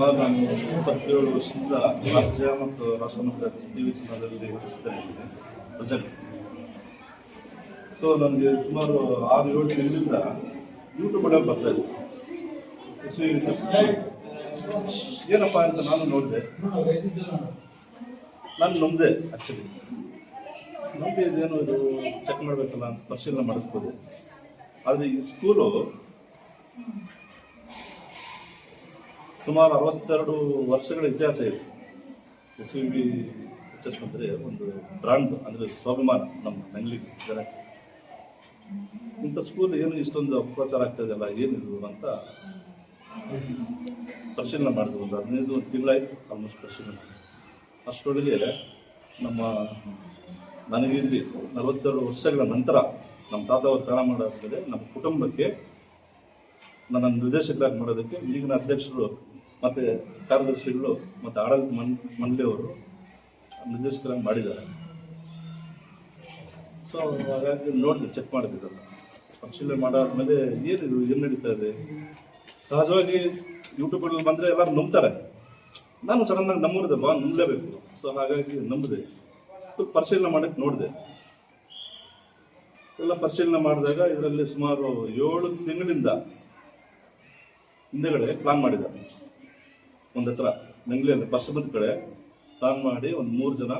ನಾನು ಇಪ್ಪತ್ತೇಳು ವರ್ಷದಿಂದ ರಾಜ್ಯ ಮತ್ತು ರಾಷ್ಟ್ರಮಟ್ಟದ ಟಿ ವಿ ಚಾನಲಲ್ಲಿ ಸೊ ನನಗೆ ಸುಮಾರು ಆರು ಏಳು ತಿಂಗಳಿಂದ ಯೂಟ್ಯೂಬಲ್ಲಿ ಬರ್ತಾ ಇದೆ. ಏನಪ್ಪ ಅಂತ ನಾನು ನೋಡಿದೆ. ನಾನು ನಂಬಿದೆ ಆ್ಯಕ್ಚುಲಿ ನಂಬಿ ಇದೇನು ಇದು ಚೆಕ್ ಮಾಡಬೇಕಲ್ಲ ಅಂತ ಪರಿಶೀಲನೆ ಮಾಡಿಸ್ಬೋದು. ಆದರೆ ಈ ಸ್ಕೂಲು ಸುಮಾರು ಅರವತ್ತೆರಡು ವರ್ಷಗಳ ಇತಿಹಾಸ ಇದೆ. ಎಸ್ ವಿ ಬಿ ಎಚ್ ಅಂದರೆ ಒಂದು ಬ್ರಾಂಡ್ ಅಂದರೆ ಸ್ವಾಭಿಮಾನ ನಮ್ಮ ಬೆಂಗಳೂರು ಜನಕ್ಕೆ. ಇಂಥ ಸ್ಕೂಲ್ ಏನು ಇಷ್ಟೊಂದು ಅಪಪ್ರಚಾರ ಆಗ್ತದೆಯಲ್ಲ ಏನಿದು ಅಂತ ಪರಿಶೀಲನೆ ಮಾಡಿದ್ರು ಒಂದು ಹದಿನೈದು ತಿಂಗಳಾಯಿತು ಆಲ್ಮೋಸ್ಟ್ ಪರಿಶೀಲನೆ ಮಾಡಿ ಅಷ್ಟೊಳಗೆ ನಮ್ಮ ನನಗಿಲ್ಲಿ ನಲವತ್ತೆರಡು ವರ್ಷಗಳ ನಂತರ ನಮ್ಮ ತಾತ ಕಾಲ ಮಾಡಾದ್ಮೇಲೆ ನಮ್ಮ ಕುಟುಂಬಕ್ಕೆ ನನ್ನ ನಿರ್ದೇಶಕರಾಗಿ ಮಾಡೋದಕ್ಕೆ ಈಗಿನ ಅಧ್ಯಕ್ಷರು ಮತ್ತು ಕಾರ್ಯದರ್ಶಿಗಳು ಮತ್ತು ಆಡಳಿತ ಮನ್ ಮಂಡಳಿಯವರು ನಿರ್ದೇಶಕರಾಗಿ ಮಾಡಿದ್ದಾರೆ. ಸೊ ಹಾಗಾಗಿ ನೋಡಿದೆ ಚೆಕ್ ಮಾಡಿದ್ರಲ್ಲ ಪರಿಶೀಲನೆ ಮಾಡಾದ್ಮೇಲೆ ಏನಿದು ಏನು ನಡೀತಾ ಇದೆ? ಸಹಜವಾಗಿ ಯೂಟ್ಯೂಬಲ್ಲಿ ಬಂದರೆ ಎಲ್ಲರೂ ನಂಬ್ತಾರೆ. ನಾನು ಸಡನ್ನಾಗಿ ನಂಬಿದೆ ಬಾ, ನಂಬಲೇಬೇಕು. ಸೊ ಹಾಗಾಗಿ ನಂಬಿದೆ. ಸೊ ಪರಿಶೀಲನೆ ಮಾಡಕ್ಕೆ ನೋಡಿದೆ. ಎಲ್ಲ ಪರಿಶೀಲನೆ ಮಾಡಿದಾಗ ಇದರಲ್ಲಿ ಸುಮಾರು ಏಳು ತಿಂಗಳಿಂದ ಹಿಂದೆಗಡೆ ಪ್ಲಾನ್ ಮಾಡಿದ್ದಾರೆ. ಒಂದು ಹತ್ರ. ಮಂಗ್ಳೂರಲ್ಲಿ ಪಶ್ಚಿಮದ ಕಡೆ ಪ್ಲಾನ್ ಮಾಡಿ ಒಂದು ಮೂರು ಜನ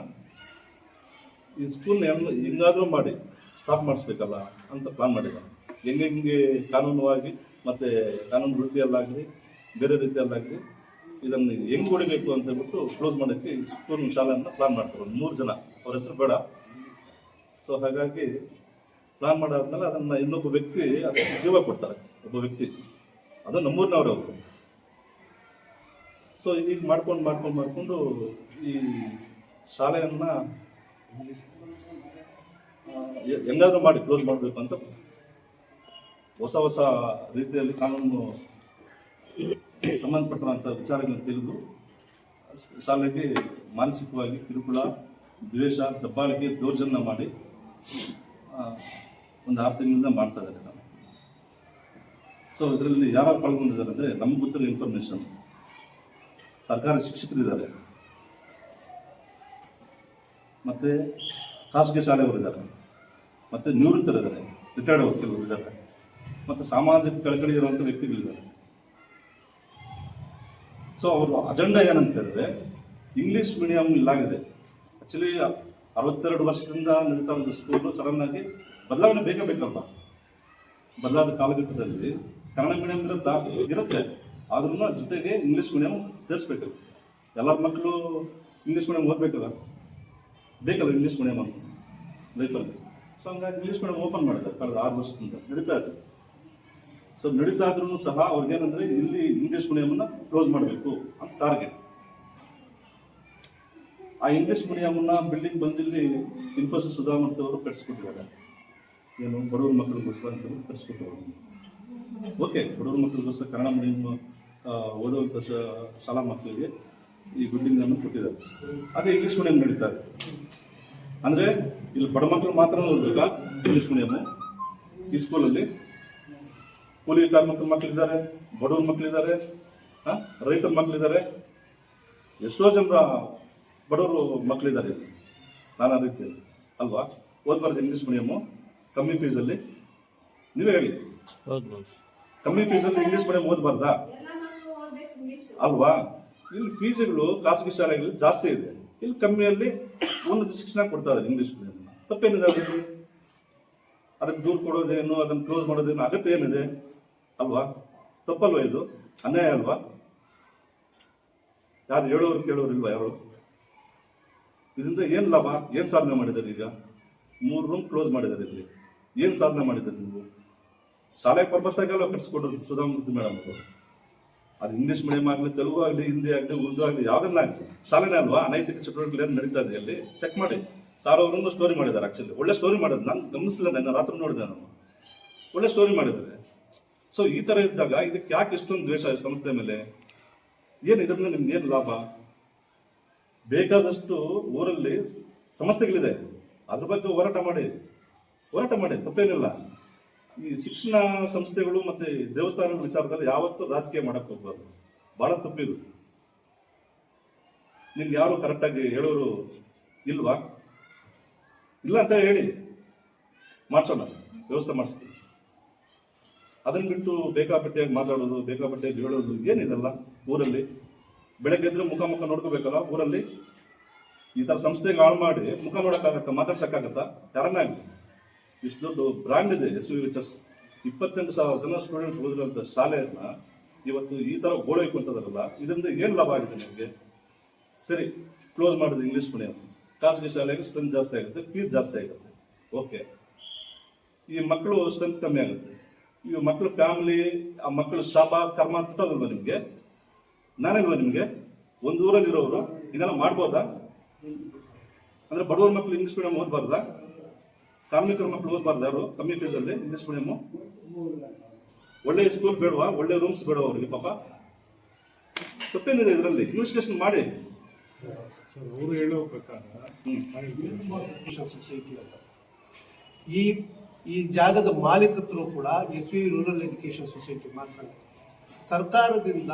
ಈ ಸ್ಕೂಲ್ನ ಹೆಂಗ್ ಹಿಂಗಾದ್ರೂ ಮಾಡಿ ಸ್ಟಾಪ್ ಮಾಡಿಸ್ಬೇಕಲ್ಲ ಅಂತ ಪ್ಲಾನ್ ಮಾಡಿದ್ದಾರೆ ಹೆಂಗೆ ಹೆಂಗೆ ಕಾನೂನುವಾಗಿ ಮತ್ತು ಕಾನೂನು ವೃತ್ತಿಯಲ್ಲಾಗಲಿ, ಬೇರೆ ರೀತಿಯಲ್ಲಾಗಲಿ ಇದನ್ನು ಹೆಂಗೆ ಹೊಡಿಬೇಕು ಅಂತ ಹೇಳ್ಬಿಟ್ಟು ಕ್ಲೋಸ್ ಮಾಡೋಕ್ಕೆ ಸ್ಕೂಲ್ ಶಾಲೆಯನ್ನು ಪ್ಲಾನ್ ಮಾಡ್ತಾರೆ. ಒಂದು ಮೂರು ಜನ. ಅವ್ರ ಹೆಸರು ಬೇಡ. ಸೊ ಹಾಗಾಗಿ ಪ್ಲಾನ್ ಮಾಡಾದ್ಮೇಲೆ ಅದನ್ನು ಇನ್ನೊಬ್ಬ ವ್ಯಕ್ತಿ ಅದಕ್ಕೆ ಜೀವ ಕೊಡ್ತಾರೆ. ಒಬ್ಬ ವ್ಯಕ್ತಿ. ಅದು ನಮ್ಮೂರಿನವರು ಅವರು. ಸೊ ಈಗ ಮಾಡ್ಕೊಂಡು ಮಾಡ್ಕೊಂಡು, ಮಾಡಿಕೊಂಡು ಈ ಶಾಲೆಯನ್ನು ಹೆಂಗಾದ್ರೂ ಮಾಡಿ, ಕ್ಲೋಸ್ ಮಾಡಬೇಕು ಅಂತ. ಹೊಸ ಹೊಸ ರೀತಿಯಲ್ಲಿ ಕಾನೂನು ಸಂಬಂಧಪಟ್ಟಂಥ ವಿಚಾರಗಳನ್ನು ತಿಳಿದು, ಶಾಲೆಗೆ ಮಾನಸಿಕವಾಗಿ ಕಿರುಕುಳ, ದ್ವೇಷ, ದಬ್ಬಾಳಿಕೆ, ದೌರ್ಜನ್ಯ ಮಾಡಿ ಒಂದು ಆರು ತಿಂಗಳಿಂದ ಮಾಡ್ತಾ ಇದ್ದಾರೆ. ಸೊ ಇದರಲ್ಲಿ ಯಾರು ಪಾಲ್ಗೊಂಡಿದ್ದಾರೆ ಅಂದರೆ ನಮ್ಗೆ ಗೊತ್ತಿರೋ ಇನ್ಫಾರ್ಮೇಷನ್ ಸರ್ಕಾರಿ ಶಿಕ್ಷಕರಿದ್ದಾರೆ. ಮತ್ತು ಖಾಸಗಿ ಶಾಲೆಯವರಿದ್ದಾರೆ ಮತ್ತು ನಿವೃತ್ತರಿದ್ದಾರೆ. ರಿಟೈರ್ಡ್ ಕೆಲವರು ಇದ್ದಾರೆ. ಮತ್ತು ಸಾಮಾಜಿಕ ಕಳಕಳಿ ಇರುವಂಥ ವ್ಯಕ್ತಿಗಳಿದ್ದಾರೆ. ಸೊ ಅವರು ಅಜೆಂಡಾ ಏನಂತ ಹೇಳಿದ್ರೆ ಇಂಗ್ಲೀಷ್ ಮೀಡಿಯಂ ಇಲ್ಲಾಗಿದೆ. ಆ್ಯಕ್ಚುಲಿ ಅರವತ್ತೆರಡು ವರ್ಷದಿಂದ ನಡೀತಾ ಒಂದು ಸ್ಕೂಲು ಸಡನ್ನಾಗಿ ಬದಲಾವಣೆ ಬೇಕೇ ಬೇಕಲ್ಲ ಬದಲಾದ ಕಾಲಘಟ್ಟದಲ್ಲಿ ಕನ್ನಡ ಮೀಡಿಯಂ ಇರುತ್ತೆ. ಆದ್ರೂ ಜೊತೆಗೆ ಇಂಗ್ಲೀಷ್ ಮೀಡಿಯಂ ಸೇರಿಸ್ಬೇಕು ಎಲ್ಲ ಮಕ್ಕಳು ಇಂಗ್ಲೀಷ್ ಮೀಡಿಯಂ ಓದಬೇಕಲ್ಲ? ಬೇಕಲ್ಲ ಇಂಗ್ಲೀಷ್ ಮೀಡಿಯಂ ಅಂತ ಲೈಫಲ್ಲಿ ಸೊ ಹಂಗಾಗಿ ಇಂಗ್ಲೀಷ್ ಮೀಡಿಯಂ ಓಪನ್ ಮಾಡಿದ್ದಾರೆ ಕಳೆದ ಆರು ವರ್ಷದಿಂದ. ನಡೀತಾ ಇದೆ. ಸೊ ನಡೀತಾ ಇದ್ರೂ ಸಹ ಅವ್ರಿಗೇನಂದ್ರೆ ಇಲ್ಲಿ ಇಂಗ್ಲೀಷ್ ಮೀಡಿಯಮನ್ನು ಕ್ಲೋಸ್ ಮಾಡಬೇಕು ಅಂತ ಟಾರ್ಗೆಟ್ ಆ ಇಂಗ್ಲೀಷ್ ಮೀಡಿಯಮನ್ನ ಬಿಲ್ಡಿಂಗ್ ಬಂದಿಲ್ಲಿ ಇನ್ಫೋಸಿಸ್ ಸುಧಾಮೂರ್ತಿ ಅವರು ಕಟ್ಸ್ಕೊಟ್ಟಿದ್ದಾರೆ. ಏನು ಬಡವ್ರ ಮಕ್ಕಳಿಗೋಸ್ಕರ ಅಂತ ಕಟ್ಸ್ಕೊಟ್ಟಿದ್ದಾರೆ. ಓಕೆ ಬಡವ್ರ ಮಕ್ಕಳಿಗೋಸ್ಕರ ಕನ್ನಡ ಮೀಡಿಯಂ ಓದುವಂಥ ಶಾಲಾ ಮಕ್ಕಳಿಗೆ ಈ ಬಿಲ್ಡಿಂಗನ್ನು ಕೊಟ್ಟಿದ್ದಾರೆ. ಅದೇ ಇಂಗ್ಲೀಷ್ ಮೀಡಿಯಂ ನಡೀತಾರೆ. ಅಂದರೆ ಅಂದ್ರೆ ಇಲ್ಲಿ ಬಡ ಮಕ್ಕಳು ಮಾತ್ರ ಓದ್ಬೇಕಾ? ಇಂಗ್ಲೀಷ್ ಮೀಡಿಯಂ ಈ ಸ್ಕೂಲಲ್ಲಿ ಕೂಲಿ ಕಾರ್ಮಿಕರ ಮಕ್ಕಳಿದ್ದಾರೆ ಬಡವ್ರ ಮಕ್ಕಳಿದ್ದಾರೆ ಹಾಂ ರೈತರ ಮಕ್ಕಳಿದ್ದಾರೆ ಎಷ್ಟೋ ಜನರ ಬಡವರು ಮಕ್ಕಳಿದ್ದಾರೆ ನಾನಾ ರೀತಿಯಲ್ಲಿ. ಅಲ್ವಾ? ಓದ್ಬಾರ್ದು ಇಂಗ್ಲೀಷ್ ಮೀಡಿಯಮ್ಮು ಕಮ್ಮಿ ಫೀಸಲ್ಲಿ ನೀವೇ ಹೇಳಿ. ಕಮ್ಮಿ ಫೀಸಲ್ಲಿ ಇಂಗ್ಲೀಷ್ ಮೀಡಿಯಂ ಓದಬಾರ್ದಾ? ಅಲ್ವಾ? ಇಲ್ಲಿ ಫೀಸ್ಗಳು ಖಾಸಗಿ ಶಾಲೆಗಳಲ್ಲಿ ಜಾಸ್ತಿ ಇದೆ. ಇಲ್ಲಿ ಕಮ್ಮಿಯಲ್ಲಿ ಉನ್ನತ ಶಿಕ್ಷಣ ಕೊಡ್ತಾ ಇದ್ದಾರೆ ಇಂಗ್ಲೀಷ್ ಮೀಡಿಯಂ ತಪ್ಪೇನಿದೆ ಅದಕ್ಕೆ ದೂರ ಕೊಡೋದೇನು, ಅದನ್ನು ಕ್ಲೋಸ್ ಮಾಡೋದೇನು ಅಗತ್ಯ ಏನಿದೆ? ಅಲ್ವಾ? ತಪ್ಪಲ್ವಾ ಇದು? ಅನ್ಯಾಯ ಅಲ್ವಾ? ಯಾರು ಹೇಳೋರು ಕೇಳೋರು ಇಲ್ವಾ ಯಾರು? ಇದರಿಂದ ಏನು ಲಾಭ? ಏನು ಸಾಧನೆ ಮಾಡಿದ್ದಾರೆ ಈಗ? ಮೂರು ರೂಮ್ ಕ್ಲೋಸ್ ಮಾಡಿದ್ದಾರೆ ಇಲ್ಲಿ. ಏನು ಸಾಧನೆ ಮಾಡಿದ್ದಾರೆ ನೀವು? ಶಾಲೆ ಪರ್ಪಸ್ ಆಗಲ್ಲ ಕಟ್ಸ್ಕೊಡೋದು ಸುಧಾಮೂರ್ತಿ ಮೇಡಮ್ ಅವರು? ಅದು ಇಂಗ್ಲೀಷ್ ಮೀಡಿಯಂ ಆಗಲಿ, ತೆಲುಗು ಆಗಲಿ, ಹಿಂದಿ ಆಗಲಿ, ಉರ್ದು ಆಗಲಿ ಯಾವುದನ್ನಾಗಲಿ ಶಾಲೆನೇ ಅಲ್ವಾ? ಅನೈತಿಕ ಚಟುವಟಿಕೆಗಳು ಏನು ನಡೀತಾ ಇದೆ ಅಲ್ಲಿ? ಚೆಕ್ ಮಾಡಿ. ಸಾರ್ ಅವರನ್ನು ಸ್ಟೋರಿ ಮಾಡಿದ್ದಾರೆ ಆ್ಯಕ್ಚುಲಿ ಒಳ್ಳೆ ಸ್ಟೋರಿ ಮಾಡಿದ್ರು. ನಾನು ಗಮನಿಸಲಿಲ್ಲ ನಾನು ರಾತ್ರಿ ನೋಡಿದೆ ನಾನು. ಒಳ್ಳೆ ಸ್ಟೋರಿ ಮಾಡಿದ್ದಾರೆ. ಸೊ ಈ ಥರ ಇದ್ದಾಗ ಇದಕ್ಕೆ ಯಾಕೆ ಇಷ್ಟೊಂದು ದ್ವೇಷ ಇದೆ ಸಂಸ್ಥೆ ಮೇಲೆ? ಏನು ಇದರಿಂದ ನಿಮ್ಗೆ ಏನು ಲಾಭ? ಬೇಕಾದಷ್ಟು ಊರಲ್ಲಿ ಸಮಸ್ಯೆಗಳಿದೆ. ಅದ್ರ ಬಗ್ಗೆ ಹೋರಾಟ ಮಾಡಿ. ಹೋರಾಟ ಮಾಡಿ, ತಪ್ಪೇನಿಲ್ಲ. ಈ ಶಿಕ್ಷಣ ಸಂಸ್ಥೆಗಳು ಮತ್ತೆ ದೇವಸ್ಥಾನಗಳ ವಿಚಾರದಲ್ಲಿ ಯಾವತ್ತೂ ರಾಜಕೀಯ ಮಾಡಕ್ ಹೋಗ್ಬಾರ್ದು. ಭಾಳ ತಪ್ಪಿದು. ನಿಮ್ಗೆ ಯಾರು ಕರೆಕ್ಟಾಗಿ ಹೇಳೋರು ಇಲ್ವಾ? ಇಲ್ಲ ಅಂತ ಹೇಳಿ. ಮಾಡಿಸೋಣ. ವ್ಯವಸ್ಥೆ ಮಾಡಿಸ್ತೀವಿ. ಅದನ್ನ ಬಿಟ್ಟು ಬೇಕಾಪಟ್ಟೆಯಾಗಿ ಮಾತಾಡೋದು, ಬೇಕಾಪಟ್ಟೆಯಾಗಿ ಹೇಳೋದು ಏನಿದೆಲ್ಲ ಊರಲ್ಲಿ? ಬೆಳಗ್ಗೆ ಎದ್ರೆ ಮುಖ ಮುಖ ನೋಡ್ಕೋಬೇಕಲ್ಲ ಊರಲ್ಲಿ? ಈ ಥರ ಸಂಸ್ಥೆಗೆ ಹಾಳು ಮಾಡಿ ಮುಖ ನೋಡೋಕ್ಕಾಗತ್ತಾ, ಮಾತಾಡ್ಸೋಕ್ಕಾಗತ್ತಾ? ಯಾರನ್ನಾಗಲಿ? ಇಷ್ಟು ದೊಡ್ಡ ಬ್ರ್ಯಾಂಡ್ ಇದೆ ಎಸ್ ವಿ ಎಚ್ ಇಪ್ಪತ್ತೆಂಟು ಸಾವಿರ ಜನ ಸ್ಟೂಡೆಂಟ್ಸ್ ಓದಿರುವಂಥ ಶಾಲೆಯನ್ನ ಇವತ್ತು ಈ ಥರ ಗೋಳೈಕೊಂತದಲ್ಲ ಇದರಿಂದ ಏನು ಲಾಭ ಆಗಿದೆ ನಿಮಗೆ? ಸರಿ ಕ್ಲೋಸ್ ಮಾಡಿದ್ರೆ ಇಂಗ್ಲೀಷ್ ಮೀಡಿಯಂ ಖಾಸಗಿ ಶಾಲೆಗೆ ಸ್ಟ್ರೆಂತ್ ಜಾಸ್ತಿ ಆಗುತ್ತೆ ಫೀಸ್ ಜಾಸ್ತಿ ಆಗುತ್ತೆ. ಓಕೆ ಈ ಮಕ್ಕಳು ಸ್ಟ್ರೆಂತ್ ಕಮ್ಮಿ ಆಗುತ್ತೆ. ಈ ಮಕ್ಕಳು ಫ್ಯಾಮಿಲಿ ಆ ಮಕ್ಕಳು ಶಾಪ, ಕರ್ಮ ತಿಟ್ಟೋದಲ್ವ ನಿಮಗೆ? ನಾನೇಲ್ವ ನಿಮಗೆ? ಒಂದು ಊರಲ್ಲಿರೋರು, ಇದೆಲ್ಲ ಮಾಡ್ಬೋದಾ? ಅಂದ್ರೆ ಬಡವರ ಮಕ್ಕಳು ಇಂಗ್ಲೀಷ್ ಮೀಡಿಯಂ ಓದಬಾರ್ದಾ? ಕಾರ್ಮಿಕರ ಮಕ್ಕಳು ಓದಬಾರ್ದು ಯಾರು? ಕಮ್ಮಿ ಫೀಸಲ್ಲಿ ಇಂಗ್ಲೀಷ್ ಮೀಡಿಯಮ್ಮು ಒಳ್ಳೆ ಸ್ಕೂಲ್ ಬೇಡವಾ? ಒಳ್ಳೆ ರೂಮ್ಸ್ ಬೇಡವಾ ಅವ್ರಿಗೆ ಪಾಪ? ತಪ್ಪೇನಿದೆ ಇದರಲ್ಲಿ ಇನ್ವೆಸ್ಟಿಗೇಷನ್ ಮಾಡಿ. ಸರ್ ಅವರು ಹೇಳೋ ಪ್ರಕಾರ ಸೊಸೈಟಿ ಅಂತ ಈ ಈ ಜಾಗದ ಮಾಲೀಕತ್ವ ಕೂಡ S V rural education society ಮಾತ್ರ ಸರ್ಕಾರದಿಂದ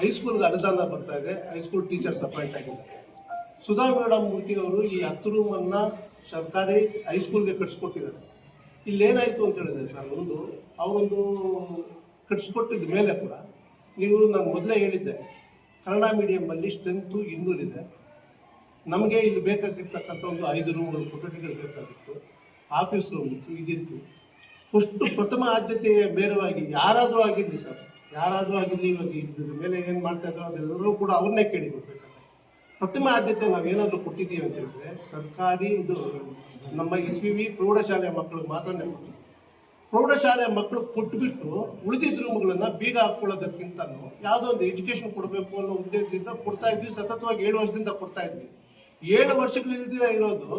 ಹೈಸ್ಕೂಲ್ಗೆ ಅನುದಾನ ಬರ್ತಾ ಇದೆ ಹೈಸ್ಕೂಲ್ ಟೀಚರ್ಸ್ ಅಪಾಯಿಂಟ್ ಆಗಿದ್ದಾರೆ. ಸುಧಾ ಮೇಡಮ್ ಮೂರ್ತಿ ಅವರು ಈ ಹತ್ತು ರೂಮನ್ನ ಸರ್ಕಾರಿ ಹೈಸ್ಕೂಲ್ಗೆ ಕಟ್ಸ್ಕೊಟ್ಟಿದ್ದಾರೆ. ಇಲ್ಲೇನಾಯ್ತು ಅಂತ ಹೇಳಿದ್ರೆ ಸರ್ ಒಂದು ಅವರೊಂದು ಕಟ್ಸ್ಕೊಟ್ಟಿದ ಮೇಲೆ ಕೂಡ ನೀವು ನಾನು ಮೊದಲೇ ಹೇಳಿದ್ದೆ, ಕನ್ನಡ ಮೀಡಿಯಮ್ಮಲ್ಲಿ ಸ್ಟ್ರೆಂತು ಇನ್ನೂರಿದೆ ನಮಗೆ ಇಲ್ಲಿ ಬೇಕಾಗಿರ್ತಕ್ಕಂಥ ಒಂದು ಐದು ರೂಮ್ಗಳು ಕೊಠಡಿಗಳು ಬೇಕಾಗಿತ್ತು ಆಫೀಸ್ ರೂಮ್ ಇತ್ತು. ಇದಿತ್ತು ಫಸ್ಟು ಪ್ರಥಮ ಆದ್ಯತೆಯ ಬೇರವಾಗಿ ಯಾರಾದರೂ ಆಗಿರಲಿ ಸರ್ ಯಾರಾದರೂ ಆಗಿರಲಿ, ಇವಾಗ ಇದ್ರ ಮೇಲೆ ಏನು ಮಾಡ್ತಾ ಇದ್ರು ಅದೆಲ್ಲರೂ ಕೂಡ ಅವ್ರನ್ನೇ ಕೇಳಿ ಬರ್ಬೇಕಾದ್ರೆ ಪ್ರಥಮ ಆದ್ಯತೆ ನಾವೇನಾದರೂ ಕೊಟ್ಟಿದ್ದೀವಿ ಅಂತ ಹೇಳಿದ್ರೆ ಸರ್ಕಾರಿ ಇದು ನಮ್ಮ ಎಸ್ ಪಿ ವಿ ಪ್ರೌಢಶಾಲೆಯ ಮಕ್ಕಳಿಗೆ ಮಾತ್ರ ಪ್ರೌಢಶಾಲೆಯ ಪ್ರೌಢಶಾಲೆ ಮಕ್ಕಳು ಕೊಟ್ಬಿಟ್ಟು ಉಳಿದಿದ್ದ ರೂಮ್ಗಳನ್ನ ಬೀಗ ಹಾಕೊಳ್ಳೋದಕ್ಕಿಂತ ಯಾವುದೋ ಒಂದು ಎಜುಕೇಶನ್ ಕೊಡಬೇಕು ಅನ್ನೋ ಉದ್ದೇಶದಿಂದ ಕೊಡ್ತಾ ಇದ್ವಿ, ಸತತವಾಗಿ ಏಳು ವರ್ಷದಿಂದ ಕೊಡ್ತಾ ಇದ್ವಿ. ಏಳು ವರ್ಷಗಳಿಂದ ಇರೋದು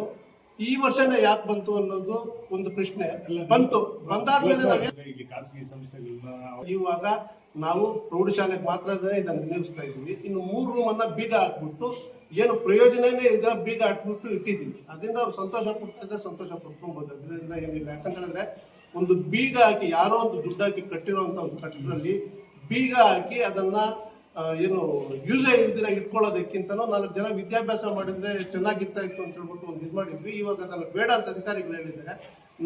ಈ ವರ್ಷನೇ ಯಾಕೆ ಬಂತು ಅನ್ನೋದು ಒಂದು ಪ್ರಶ್ನೆ ಬಂತು. ಬಂದಾದ್ಮೇಲೆ ಇಲ್ಲಿ ಖಾಸಗಿ ಸಂಸ್ಥೆಗಳನ್ನ ಇವಾಗ ನಾವು ಪ್ರೌಢಶಾಲೆಗೆ ಮಾತ್ರ ಇದನ್ನು ವಿನಿಯೋಗಿಸ್ತಾ ಇದ್ದೀವಿ. ಇನ್ನು ಮೂರು ರೂಮ್ ಅನ್ನ ಬೀಗ ಹಾಕ್ಬಿಟ್ಟು ಏನು ಪ್ರಯೋಜನನೇ ಇದ್ರ ಬೀಗ ಹಾಕ್ಬಿಟ್ಟು ಇಟ್ಟಿದ್ದೀವಿ. ಅದರಿಂದ ಅವ್ರು ಸಂತೋಷ ಪಡ್ತಾ ಇದ್ರೆ ಸಂತೋಷ ಪಡ್ಕೊಬೋದು ಅದರಿಂದ ಏನಿಲ್ಲ. ಯಾಕಂತೇಳಿದ್ರೆ ಒಂದು ಬೀಗ ಹಾಕಿ ಯಾರೋ ಒಂದು ದುಡ್ಡು ಹಾಕಿ ಕಟ್ಟಿರುವಂತ ಒಂದು ಕಟ್ಟಡದಲ್ಲಿ ಬೀಗ ಹಾಕಿ ಅದನ್ನ ಏನು ಯೂಸೇ ಇಲ್ದಿರ ಇಟ್ಕೊಳ್ಳೋದಕ್ಕಿಂತ ನಾಲ್ಕು ಜನ ವಿದ್ಯಾಭ್ಯಾಸ ಮಾಡಿದ್ರೆ ಚೆನ್ನಾಗಿರ್ತಾ ಇತ್ತು ಅಂತ ಹೇಳ್ಬಿಟ್ಟು ಒಂದು ಇದು ಮಾಡಿದ್ವಿ. ಇವಾಗ ಅದನ್ನ ಬೇಡ ಅಂತ ಅಧಿಕಾರಿಗಳು ಹೇಳಿದ್ದಾರೆ.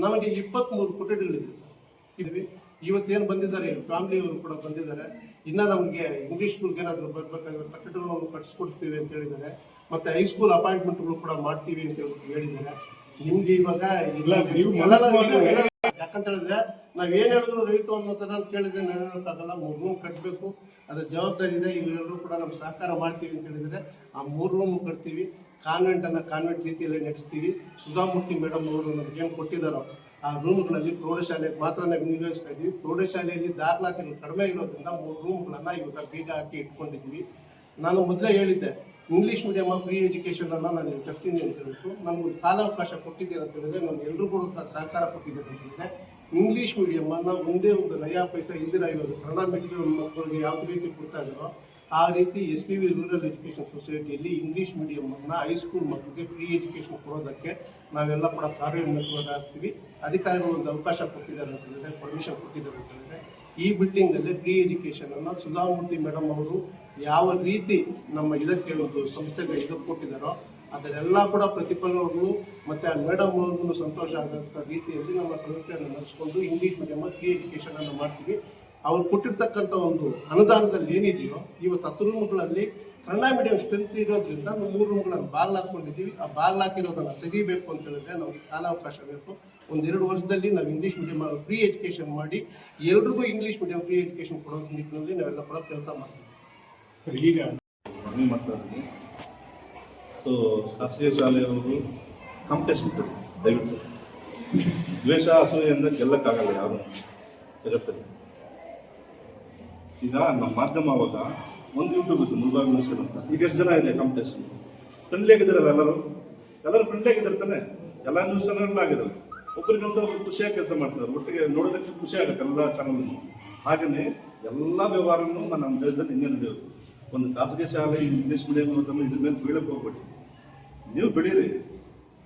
ನಮಗೆ ಇಪ್ಪತ್ತ್ಮೂರು ಕೊಠಡಿಗಳಿದೆ ಸರ್. ಇದ್ವಿ ಇವತ್ತೇನು ಬಂದಿದ್ದಾರೆ ಫ್ಯಾಮಿಲಿಯವರು ಕೂಡ ಬಂದಿದ್ದಾರೆ. ಇನ್ನು ನಮಗೆ ಇಂಗ್ಲಿಷ್ ಸ್ಕೂಲ್ಗೆ ಏನಾದರೂ ಬರಬೇಕಾದ್ರೆ ಕಟ್ಟಡಗಳನ್ನು ಕಟ್ಟಿಸ್ಕೊಡ್ತೀವಿ ಅಂತ ಹೇಳಿದ್ದಾರೆ. ಮತ್ತು ಹೈಸ್ಕೂಲ್ ಅಪಾಯಿಂಟ್ಮೆಂಟ್ಗಳು ಕೂಡ ಮಾಡ್ತೀವಿ ಅಂತ ಹೇಳ್ಬಿಟ್ಟು ಹೇಳಿದ್ದಾರೆ. ನಿಮ್ಗೆ ಇವಾಗ ಯಾಕಂತ ಹೇಳಿದ್ರೆ ನಾವ್ ಏನ್ ಹೇಳಿದ್ರು ರೈತು ಅನ್ನೋ ತರ ಕೇಳಿದ್ರೆ ನಾನು ಹೇಳೋಕ್ಕಾಗಲ್ಲ ಮೂರ್ ರೂಮ್ ಕಟ್ಟಬೇಕು ಅದ್ರ ಜವಾಬ್ದಾರಿ ಇದೆ. ಇವರೆಲ್ಲರೂ ಕೂಡ ನಾವು ಸಹಕಾರ ಮಾಡ್ತೀವಿ ಅಂತ ಹೇಳಿದ್ರೆ ಆ ಮೂರ್ ರೂಮ್ ಕಟ್ತೀವಿ. ಕಾನ್ವೆಂಟ್ ಅನ್ನ ಕಾನ್ವೆಂಟ್ ರೀತಿಯಲ್ಲಿ ನಡೆಸ್ತೀವಿ. ಸುಧಾಮೂರ್ತಿ ಮೇಡಮ್ ಅವರು ನಮ್ಗೆ ಏನ್ ಕೊಟ್ಟಿದ್ದಾರೋ ಆ ರೂಮ್ಗಳಲ್ಲಿ ಪ್ರೌಢಶಾಲೆಗೆ ಮಾತ್ರ ನಾವು ವಿನಿಯೋಗಿಸ್ತಾ ಇದ್ವಿ ಪ್ರೌಢಶಾಲೆಯಲ್ಲಿ ದಾಖಲಾತಿಗಳು ಕಡಿಮೆ ಇರೋದ್ರಿಂದ ಮೂರು ರೂಮ್ಗಳನ್ನ ಇವಾಗ ಬೀಗ ಹಾಕಿ ಇಟ್ಕೊಂಡಿದ್ವಿ ನಾನು ಮೊದಲೇ ಹೇಳಿದ್ದೆ ಇಂಗ್ಲೀಷ್ ಮೀಡಿಯಮ್ ಫ್ರೀ ಎಜುಕೇಶನ್ ಅನ್ನ ನಾನು ತರ್ತೀನಿ ಅಂತ ಹೇಳ್ಬಿಟ್ಟು ನಮ್ಗೆ ಕಾಲಾವಕಾಶ ಕೊಟ್ಟಿದ್ದೇನೆ ಅಂತ ಹೇಳಿದ್ರೆ ನಮ್ಗೆ ಎಲ್ರಿಗೂ ಕೂಡ ಸಹಕಾರ ಕೊಟ್ಟಿದ್ದೇನೆ ಅಂತ ಹೇಳಿದ್ರೆ ಇಂಗ್ಲೀಷ್ ಅನ್ನ ಒಂದೇ ಒಂದು ನಯಾ ಪೈಸ ಇಲ್ದಿರ ಇರೋದು ಕನ್ನಡ ಮೀಡಿಯಂ ಮಕ್ಕಳಿಗೆ ಯಾವ ರೀತಿ ಕೊಡ್ತಾ ಇದ್ದಾರೋ ಆ ರೀತಿ S P V rural education ಸೊಸೈಟಿಯಲ್ಲಿ English ಅನ್ನ ಹೈಸ್ಕೂಲ್ ಮಕ್ಕಳಿಗೆ ಫ್ರೀ ಎಜುಕೇಶನ್ ಕೊಡೋದಕ್ಕೆ ನಾವೆಲ್ಲ ಕೂಡ ಕಾರ್ಯೋನ್ಮುಖರಾಗ್ತೀವಿ ಅಧಿಕಾರಿಗಳು ಒಂದು ಅವಕಾಶ ಕೊಟ್ಟಿದ್ದಾರೆ ಅಂತ ಹೇಳಿದ್ರೆ ಪರ್ಮಿಷನ್ ಕೊಟ್ಟಿದ್ದಾರೆ ಅಂತ ಹೇಳಿದ್ರೆ, ಈ ಬಿಲ್ಡಿಂಗ್ನಲ್ಲಿ ಫ್ರೀ ಎಜುಕೇಶನ್ ಅನ್ನ ಸುಧಾಮೂರ್ತಿ ಮೇಡಮ್ ಅವರು ಯಾವ ರೀತಿ ನಮ್ಮ ಇದಕ್ಕೆ ಒಂದು ಸಂಸ್ಥೆಗೆ ಇದಕ್ಕೆ ಕೊಟ್ಟಿದ್ದಾರೋ ಅದರೆಲ್ಲ ಕೂಡ ಪ್ರತಿಫಲಗಳು ಮತ್ತೆ ಆ ಮೇಡಮ್ ಅವ್ರಿಗೂ ಸಂತೋಷ ಆದಂಥ ರೀತಿಯಲ್ಲಿ ನಮ್ಮ ಸಂಸ್ಥೆಯನ್ನು ನಡೆಸ್ಕೊಂಡು ಇಂಗ್ಲೀಷ್ ಮೀಡಿಯಮ್ ಫ್ರೀ ಎಜುಕೇಶನ್ ಅನ್ನು ಮಾಡ್ತೀವಿ. ಅವ್ರು ಕೊಟ್ಟಿರ್ತಕ್ಕಂಥ ಒಂದು ಅನುದಾನದಲ್ಲಿ ಏನಿದೆಯೋ, ಇವತ್ತು ಹತ್ತು ರೂಮ್ಗಳಲ್ಲಿ ಕನ್ನಡ ಮೀಡಿಯಂ ಸ್ಟ್ರೆಂತ್ ಇರೋದ್ರಿಂದ ನಾವು ಮೂರು ರೂಮ್ಗಳನ್ನು ಬಾಲ್ ಹಾಕೊಂಡಿದ್ದೀವಿ ಆ ಬಾಲ್ ಹಾಕಿರೋದನ್ನ ತೆಗಿಬೇಕು ಅಂತ ಹೇಳಿದ್ರೆ ನಮಗೆ ಕಾಲಾವಕಾಶ ಬೇಕು. ಒಂದೆರಡು ವರ್ಷದಲ್ಲಿ ನಾವು ಇಂಗ್ಲೀಷ್ ಮೀಡಿಯಂ ಫ್ರೀ ಎಜುಕೇಶನ್ ಮಾಡಿ ಎಲ್ರಿಗೂ ಇಂಗ್ಲೀಷ್ ಮೀಡಿಯಂ ಫ್ರೀ ಎಜುಕೇಶನ್ ಕೊಡೋ ನಿಟ್ಟಿನಲ್ಲಿ ನಾವೆಲ್ಲ ಕೂಡ ಕೆಲಸ ಮಾಡ್ತೀವಿ. ಈಗ ಮನವಿ ಮಾಡ್ತಾ ಇದ್ದೀನಿ ಸೊ ಖಾಸಗಿ ಶಾಲೆಯವರು ಕಾಂಪಿಟೇಷನ್ ಕೊಡಿ ದಯವಿಟ್ಟು. ದ್ವೇಷ ಅಸೂಯೆಯಿಂದ ಗೆಲ್ಲಕ್ಕಾಗಲ್ಲ ಯಾರು? ಜಗತ್ತಲ್ಲಿ. ಈಗ ನಮ್ಮ ಮಾಧ್ಯಮ ಅವಾಗ ಒಂದು ಯೂಟ್ಯೂಬ್ ಇತ್ತು, ಮುಲ್ಬಾಗ್ ನ್ಯೂಸ್ ಅಂತ. ಈಗ ಎಷ್ಟು ಜನ ಇದೆ ಕಾಂಪಿಟೇಷನ್ ಫ್ರೆಂಡ್ಲಿ ಆಗಿದ್ದಾರಲ್ಲ ಎಲ್ಲರೂ? ಎಲ್ಲರೂ ಫ್ರೆಂಡ್ಲಿ ಆಗಿದ್ದಾರೆ ತಾನೆ? ಎಲ್ಲ ನ್ಯೂಸ್ ಚಾನಲ್ ಆಗಿದ್ದಾರೆ. ಒಬ್ಬರಿಗಂತ ಒಬ್ರು ಖುಷಿಯಾಗಿ ಕೆಲಸ ಮಾಡ್ತಾರೆ. ಒಟ್ಟಿಗೆ ನೋಡೋದಕ್ಕೆ ಖುಷಿ ಆಗುತ್ತೆ ಎಲ್ಲ ಚಾನಲ್ ಹಾಗೆಯೇ ಎಲ್ಲ ವ್ಯವಹಾರನೂ ನಮ್ಮ ದೇಶದಲ್ಲಿ ಹಿಂಗೆ ನಡೆಯೋದು ಒಂದು ಖಾಸಗಿ ಶಾಲೆ ಇಂಗ್ಲೀಷ್ ಮೀಡಿಯಂ ಅಂತಂದ್ರೆ ಇದ್ರ ಮೇಲೆ ಬೀಳಕ್ಕೆ ಹೋಗ್ಬೇಡಿ. ನೀವು ಬೆಳೀರಿ.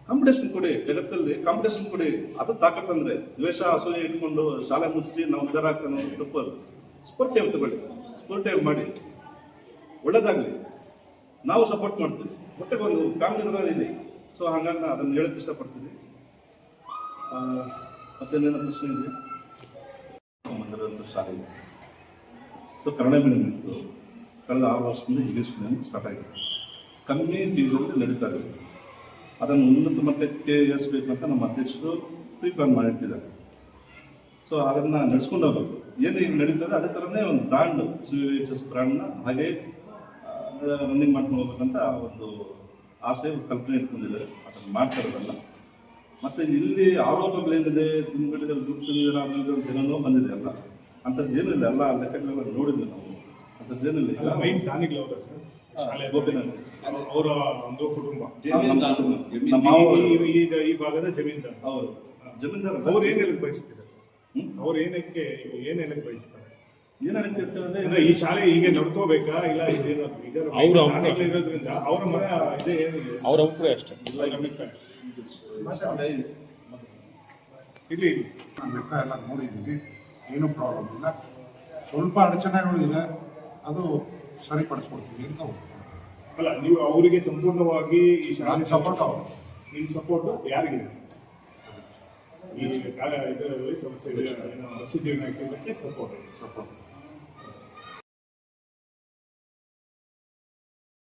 ಕಾಂಪಿಟೇಷನ್ ಕೊಡಿ ಜಗತ್ತಲ್ಲಿ ಕಾಂಪಿಟೇಷನ್ ಕೊಡಿ. ಅದು ತಾಕತ್ತಂದ್ರೆ ದ್ವೇಷ ಅಸೂಯೆ ಇಟ್ಕೊಂಡು ಶಾಲೆ ಮುಗಿಸಿ ನಾವು ಇದರಾಗ್ತಾನೆ ತಪ್ಪದು ಸ್ಪೋರ್ಟಿವ್ ತಗೊಳ್ಳಿ. ಸ್ಪೋರ್ಟಿವ್ ಮಾಡಿ. ಒಳ್ಳೇದಾಗಲಿ. ನಾವು ಸಪೋರ್ಟ್ ಮಾಡ್ತೀವಿ. ಒಟ್ಟಿಗೆ ಒಂದು ಫ್ಯಾಮಿಲಿ ಥರ ಇದೆ ಸೊ ಹಾಗಾಗಿ ನಾನು ಅದನ್ನು ಹೇಳಕ್ಕೆ ಇಷ್ಟಪಡ್ತೀನಿ. ಮತ್ತೇನೇನೋ ಪ್ರಶ್ನೆ ಇದೆ ಶಾಲೆ ಇದೆ. ಸೊ ಕನ್ನಡ ಮೀಡಿಯಂ ಇತ್ತು. ಕಳೆದ ಆರು ವರ್ಷದಿಂದ ಇಂಗ್ಲೀಷ್ ಮೀಡಿಯಂ ಸ್ಟಾರ್ಟ್ ಆಗಿದೆ ಕಮ್ಮಿ ಫೀಸಲ್ಲಿ ನಡೀತಾ ಇದೆ. ಅದನ್ನು ಉನ್ನತ ಮಟ್ಟಕ್ಕೆ ಏರಿಸಬೇಕಂತ ನಮ್ಮ ಅಧ್ಯಕ್ಷರು ಪ್ರೀ ಪ್ಲಾನ್ ಮಾಡಿಟ್ಟಿದ್ದಾರೆ. ಸೊ ಅದನ್ನು ನಡೆಸ್ಕೊಂಡು ಹೋಗ್ಬೇಕು. ಏನು ಈಗ ನಡೀತದೆ ಅದೇ ಥರನೇ ಒಂದು ಬ್ರ್ಯಾಂಡ್ ಸಿ ಎಚ್ ಎಸ್ ಬ್ರ್ಯಾಂಡ್ನ ಹಾಗೆ ರನ್ನಿಂಗ್ ಮಾಡ್ಕೊಂಡು ಹೋಗ್ಬೇಕಂತ ಒಂದು ಆಸೆ ಕಲ್ಪನೆ ಇಟ್ಕೊಂಡಿದ್ದಾರೆ. ಅದನ್ನು ಮಾಡ್ತಾ ಇರೋದಲ್ಲ. ಮತ್ತು ಇಲ್ಲಿ ಆರೋಪಗಳೇನಿದೆ ತಿಂಗಳಿದ್ದಾರೆ ದುಡ್ಡು ತಿಂದಿದ್ದಾರೆ ಅನ್ನೋದು ಏನೇನೋ ಬಂದಿದೆ ಅಲ್ಲ. ಅಂಥದ್ದು ಏನಿಲ್ಲ ಎಲ್ಲ ಲೆಕ್ಕಗಳೆಲ್ಲ ನೋಡಿದ್ವಿ ನಾವು. ಅಂಥದ್ದೇನಿಲ್ಲ ಈಗ ಮೈನ್ ದಾನಿಗಳು ಅವರ ಸರ್ ಶಾಲೆ ಗೋಪಿನಾಥ್. ಅವರ ಒಂದು ಕುಟುಂಬ. ನಮ್ಮ. ಮಾವ ಈಗ ಈ ಭಾಗದ ಜಮೀನ್ದಾರ. ಅವರು ಜಮೀನ್ದಾರ ಅವ್ರು ಏನ್ ಹೇಳಕ್ ಬಯಸ್ತೀರ? ಅವ್ರು ಏನಕ್ಕೆ ಏನ್ ಹೇಳಕ್ ಬಯಸ್ತಾರೆ? ಏನ್ ಹೇಳಕ್ಕೆ ಅಂತ ಹೇಳಿದ್ರೆ ಈ ಶಾಲೆ ಹೀಗೆ ನಡ್ಕೋಬೇಕಾ? ಇಲ್ಲ ಇದೇನು ಅವ್ರ ಇರೋದ್ರಿಂದ ಅವರ ಮನ ಇದೆ ಏನಿದೆ ಅವ್ರ ಅಭಿಪ್ರಾಯ ಅಷ್ಟೇ. ಇಲ್ಲ ಅಭಿಪ್ರಾಯ. ನಾನು ಲೆಕ್ಕ ಎಲ್ಲ ನೋಡಿದ್ದೀನಿ. ಏನೂ ಪ್ರಾಬ್ಲಮ್ ಇಲ್ಲ. ಸ್ವಲ್ಪ ಅಡಚಣೆಗಳು ಇದೆ. ಅದು ಸರಿಪಡಿಸ್ಕೊಡ್ತೀವಿ ಅಂತ. ಅಲ್ಲ ನೀವು ಅವರಿಗೆ ಸಂಪೂರ್ಣವಾಗಿ ಈ ಶಾಲೆ ಸಪೋರ್ಟ್ ಅವರು. ನಿಮ್ಮ ಸಪೋರ್ಟ್ ಯಾರಿಗಿದೆ ಈ ಹಾಕಿದ್ದಕ್ಕೆ ಸಪೋರ್ಟ್ ಸಪೋರ್ಟ್